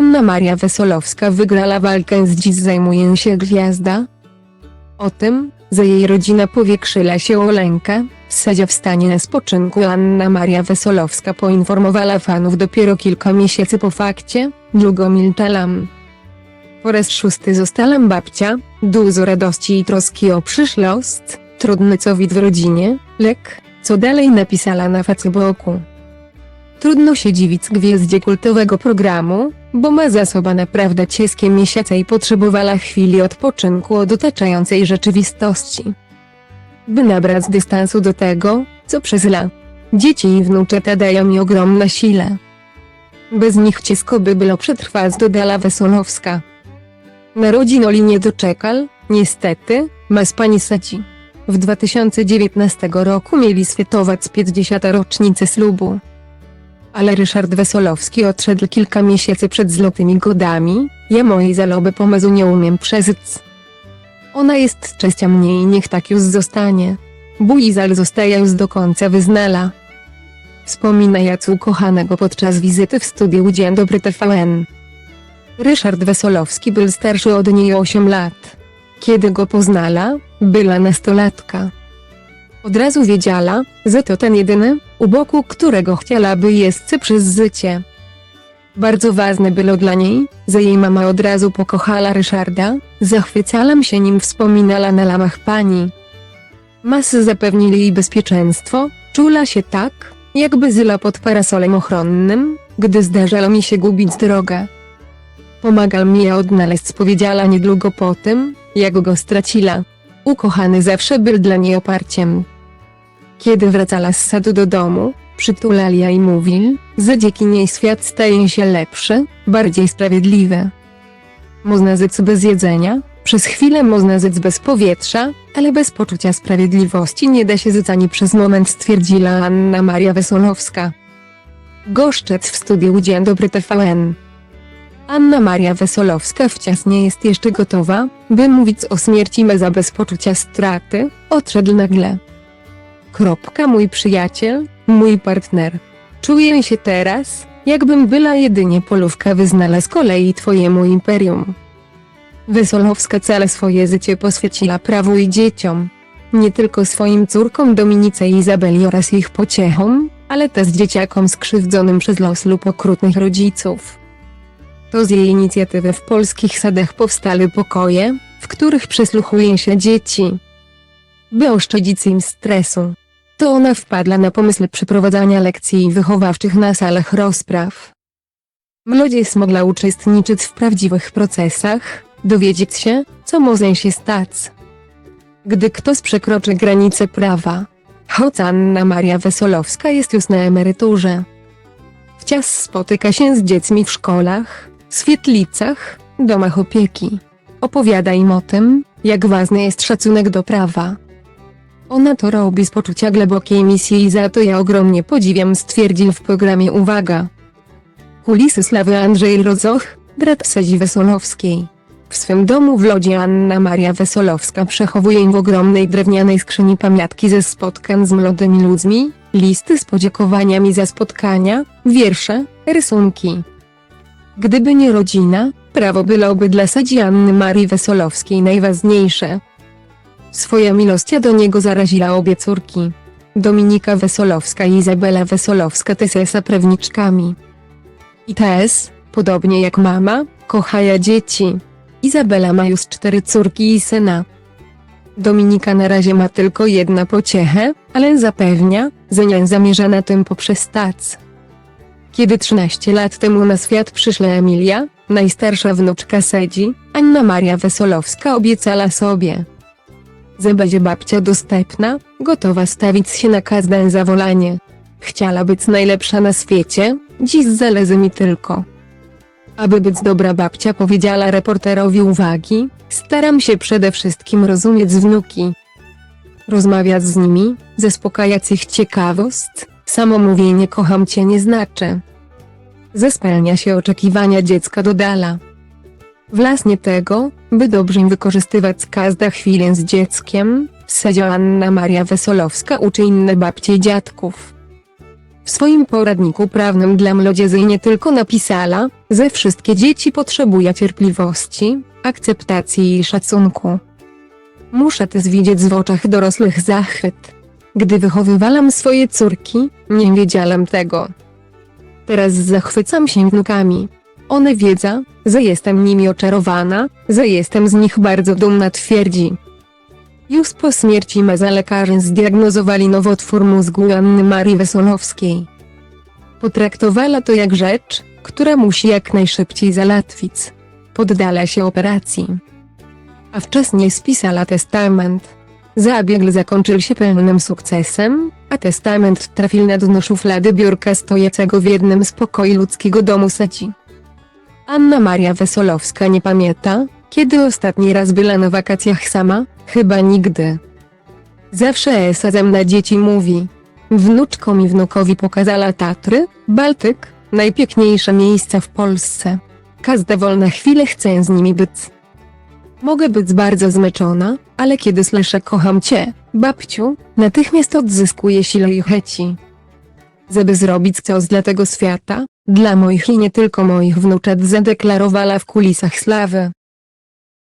Anna Maria Wesolowska wygrała walkę z dziś zajmuje się gwiazda. O tym, że jej rodzina powiększyła się o Lenkę, Sadzia w stanie na spoczynku Anna Maria Wesolowska poinformowała fanów dopiero kilka miesięcy po fakcie, długo milczałam. Po raz szósty zostałam babcia, dużo radości i troski o przyszłość, trudny cowid w rodzinie, lek, co dalej napisała na Facebooku. Trudno się dziwić gwieździe kultowego programu, bo ma za sobą naprawdę ciężkie miesiące i potrzebowała chwili odpoczynku od otaczającej rzeczywistości. By nabrać dystansu do tego, co przez lat. Dzieci i wnuczeta dają mi ogromna sile. Bez nich ciężko by było przetrwać dodała Wesolowska. Narodzin Oli nie doczekal, niestety, ma z pani Sadzi. W 2019 roku mieli świętować 50. rocznicę ślubu. Ale Ryszard Wesolowski odszedł kilka miesięcy przed złotymi godami, ja mojej zaloby pomysłu nie umiem przeżyć. Ona jest czestia mnie i niech tak już zostanie. Buizal zostaje już do końca wyznala. Wspomina Jacu kochanego podczas wizyty w studiu Dzień Dobry TVN. Ryszard Wesolowski był starszy od niej o 8 lat. Kiedy go poznala, była nastolatka. Od razu wiedziała, że to ten jedyny, u boku którego chciałaby jest przez życie. Bardzo ważne było dla niej, że jej mama od razu pokochała Ryszarda, zachwycałam się nim wspominała na lamach pani. Masy zapewnili jej bezpieczeństwo, czula się tak, jakby zyla pod parasolem ochronnym, gdy zdarzało mi się gubić drogę. Pomagal mi je odnaleźć powiedziała niedługo po tym, jak go straciła. Ukochany zawsze był dla niej oparciem. Kiedy wracała z sadu do domu, przytulali i mówił, że dzięki niej świat staje się lepszy, bardziej sprawiedliwy. Można zec bez jedzenia, przez chwilę można zec bez powietrza, ale bez poczucia sprawiedliwości nie da się zec ani przez moment stwierdziła Anna Maria Wesolowska. Goszczec w studiu Dzień Dobry TVN. Anna Maria Wesolowska wciąż nie jest jeszcze gotowa, by mówić o śmierci meza bez poczucia straty, odszedł nagle. Kropka mój przyjaciel, mój partner. Czuję się teraz, jakbym była jedynie polówka wyznala z kolei twojemu imperium. Wesolowska całe swoje życie poświęciła prawu i dzieciom. Nie tylko swoim córkom Dominice i Izabeli oraz ich pociechom, ale też dzieciakom skrzywdzonym przez los lub okrutnych rodziców. To z jej inicjatywy w polskich sadach powstały pokoje, w których przesłuchuje się dzieci. By oszczędzić im stresu. To ona wpadła na pomysł przeprowadzania lekcji wychowawczych na salach rozpraw. Młodzież mogła uczestniczyć w prawdziwych procesach, dowiedzieć się, co może się stać. Gdy ktoś przekroczy granice prawa. Choć Anna Maria Wesolowska jest już na emeryturze. Wciąż spotyka się z dziećmi w szkołach, świetlicach, domach opieki. Opowiada im o tym, jak ważny jest szacunek do prawa. Ona to robi z poczucia głębokiej misji i za to ja ogromnie podziwiam stwierdził w programie Uwaga. Kulisy sławy Andrzej Rozoch, brat Sadzi Wesolowskiej. W swym domu w lodzie Anna Maria Wesolowska przechowuje w ogromnej drewnianej skrzyni pamiątki ze spotkań z młodymi ludźmi, listy z podziękowaniami za spotkania, wiersze, rysunki. Gdyby nie rodzina, prawo byłoby dla Sadzi Anny Marii Wesolowskiej najważniejsze. Swoja miłość do niego zaraziła obie córki. Dominika Wesolowska i Izabela Wesolowska tesesa prawniczkami. I Tess, podobnie jak mama, kochaja dzieci. Izabela ma już cztery córki i syna. Dominika na razie ma tylko jedna pociechę, ale zapewnia, że nie zamierza na tym poprzestać. Kiedy 13 lat temu na świat przyszła Emilia, najstarsza wnuczka Sedzi, Anna Maria Wesolowska obiecała sobie, że będzie babcia dostępna, gotowa stawić się na każde zawolanie. Chciała być najlepsza na świecie, dziś zależy mi tylko. Aby być dobra babcia powiedziała reporterowi uwagi, staram się przede wszystkim rozumieć wnuki. Rozmawiać z nimi, zaspokajać ich ciekawość, samo mówienie kocham cię nie znaczy. Zespełnia się oczekiwania dziecka dodala. Właśnie tego, by dobrze wykorzystywać każdą chwilę z dzieckiem, Sedzio Anna Maria Wesolowska uczy inne babcie i dziadków. W swoim poradniku prawnym dla młodzieży nie tylko napisała, że wszystkie dzieci potrzebują cierpliwości, akceptacji i szacunku. Muszę też widzieć w oczach dorosłych zachwyt. Gdy wychowywałam swoje córki, nie wiedziałam tego. Teraz zachwycam się wnukami. One wiedzą, że jestem nimi oczarowana, że jestem z nich bardzo dumna twierdzi. Już po śmierci meza lekarze zdiagnozowali nowotwór mózgu Anny Marii Wesolowskiej. Potraktowała to jak rzecz, która musi jak najszybciej załatwić. Poddala się operacji. A wcześniej spisała testament. Zabieg zakończył się pełnym sukcesem, a testament trafił na dno szuflady biurka stojącego w jednym z pokoi ludzkiego domu Saci. Anna Maria Wesolowska nie pamięta, kiedy ostatni raz była na wakacjach sama, chyba nigdy. Zawsze esazem na dzieci mówi. Wnuczkom i wnukowi pokazała Tatry, Bałtyk, najpiękniejsze miejsca w Polsce. Każda wolna chwilę chcę z nimi być. Mogę być bardzo zmęczona, ale kiedy słyszę kocham cię, babciu, natychmiast odzyskuję siłę i chęci. Żeby zrobić coś dla tego świata, dla moich i nie tylko moich wnuczat zadeklarowała w kulisach slawy.